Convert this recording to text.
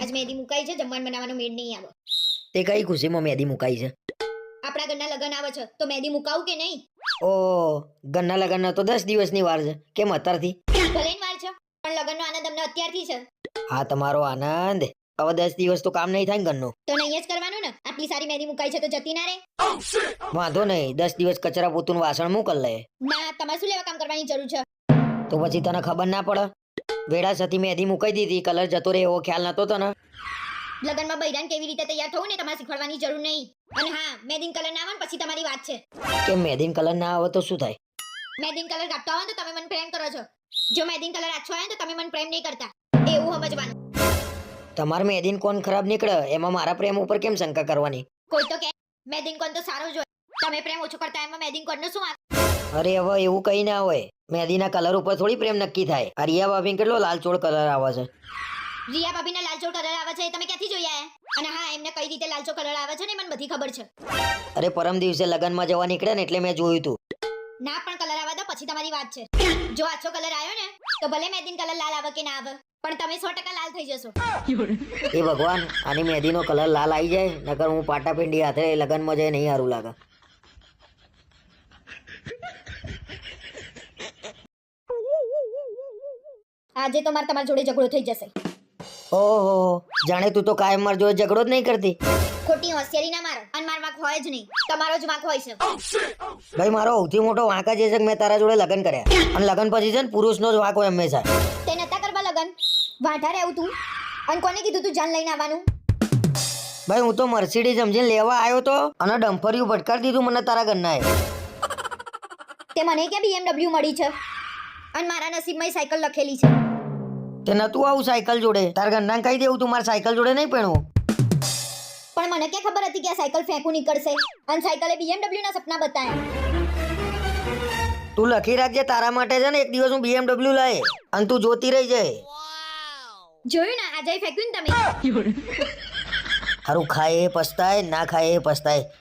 આજ મહેંદી મુકાઈ છે જમવાનું બનાવવાનો મેળ નહીં આવે. તે કઈ ખુશીમાં મહેંદી મુકાઈ છે? આપણા ઘરના લગ્ન આવે છે તો મહેંદી મુકાવું કે નહીં? ઓ ઘરના લગ્ન તો દસ દિવસની વાર છે. કેમ અત્યારથી? ભલે વાર છે પણ લગ્નનો આનંદ અમને અત્યારથી છે. હા તમારો આનંદ. હવે દસ દિવસ તો કામ નહીં થાય ઘરનું. તો નહીં જ કરવાનું ને? આટલી સારી મહેંદી મુકાઈ છે તો જતી ના રે વાંધો નહીં દસ દિવસ કચરા પોતું વાસણ મોકલ લે. ના તમારે શું લેવા કામ કરવાની જરૂર છે? તો પછી તને ખબર ના પડે? વેડા સતી મેં મુકાઈ દીધી. કલર જતો રહે એવો ખ્યાલ નતો તને? લગ્નમાં બૈરાન કેવી રીતે તૈયાર થવું ને તમારે શીખવાડવાની જરૂર નહીં. અને હા મહેંદી કલર ના આવે ને પછી તમારી વાત છે. કે મહેંદી કલર ના આવે તો શું થાય? મહેંદી કલર કાપતા હોય તો તમે મને પ્રેમ કરો છો. જો મહેંદી કલર આછો આવે તો તમે મને પ્રેમ નહીં કરતા. એવું સમજવાનું. તમારે મેદીન કોણ ખરાબ નીકળે? એમાં મારા પ્રેમ ઉપર કેમ શંકા કરવાની? કોઈ તો કે મેદીન કોણ તો સારો જ હોય. તમે પ્રેમ ઓછો કરતા એમાં મહેંદી કોણ શું વાંક? અરે હવે એવું કઈ ના હોય. મહેંદીના કલર ઉપર થોડી પ્રેમ નક્કી થાય. આ રિયા ભાભી કેટલો લાલચોળ કલર આવે છે. રિયા ભાભીને લાલચો કલર આવે છે એ તમે ક્યાંથી જોયા? અને હા એમને કઈ રીતે લાલચો કલર આવે છે ને મને બધી ખબર છે. અરે પરમ દિવસે લગનમાં જવા નીકળ્યા ને એટલે મેં જોયું તું. ના પણ કલર આવે તો પછી તમારી વાત છે. જો આછો કલર આવ્યો ને તો ભલે મેદીન કલર લાલ આવે કે ના આવે પણ તમે સો ટકા લાલ થઈ જશો. એ ભગવાન આની મેદીનો કલર લાલ આવી જાય નકર હું પાટા પિંડી હાથે લગ્નમાં જઈ નહીં સારું લાગે. આજે તો મારે તમારી જોડે ઝઘડો થઈ જશે. ઓહો જાણે તું તો કાયમ માર જોડે ઝઘડો જ નહીં કરતી. ખોટી હોશિયારી ના મારો. અને માર વાંક હોય જ નહીં. તમારો જ વાંક હોય છે. ભાઈ મારો સૌથી મોટો વાંક જ એ છે કે મેં તારા જોડે લગ્ન કર્યા. અને લગ્ન પછી છે ને પુરુષનો જ વાંક હોય હંમેશા. તે નતા કરવા લગન? વાંઢા રહેવું તું? અને કોને કીધું તું જાન લઈને આવવાનું? ભાઈ હું તો મર્સિડીઝ સમજીને લેવા આવ્યો તો અને ડમ્ફરિયું ભટકાર દીધું મને તારા ઘરનાએ તે મને કે BMW મળી છે? અને મારા નસીબમાં સાયકલ લખેલી છે. તે નતું આવું સાયકલ જોડે. તાર ઘરના કહી દેવું તું મારા સાયકલ જોડે નહીં પહેણું. પણ મને ક્યાં ખબર હતી કે આ સાયકલ ફેંકું નીકળશે? અને સાયકલે BMW ના સપના બતાયા. તું લખી રાખજે તારા માટે છે ને એક દિવસ હું BMW લાય. અને તું જોતી રહી જાય જોયું ને આજે ફેંક્યું ને તમે? હારું ખાય એ પસ્તાય ના ખાય એ પસ્તાય.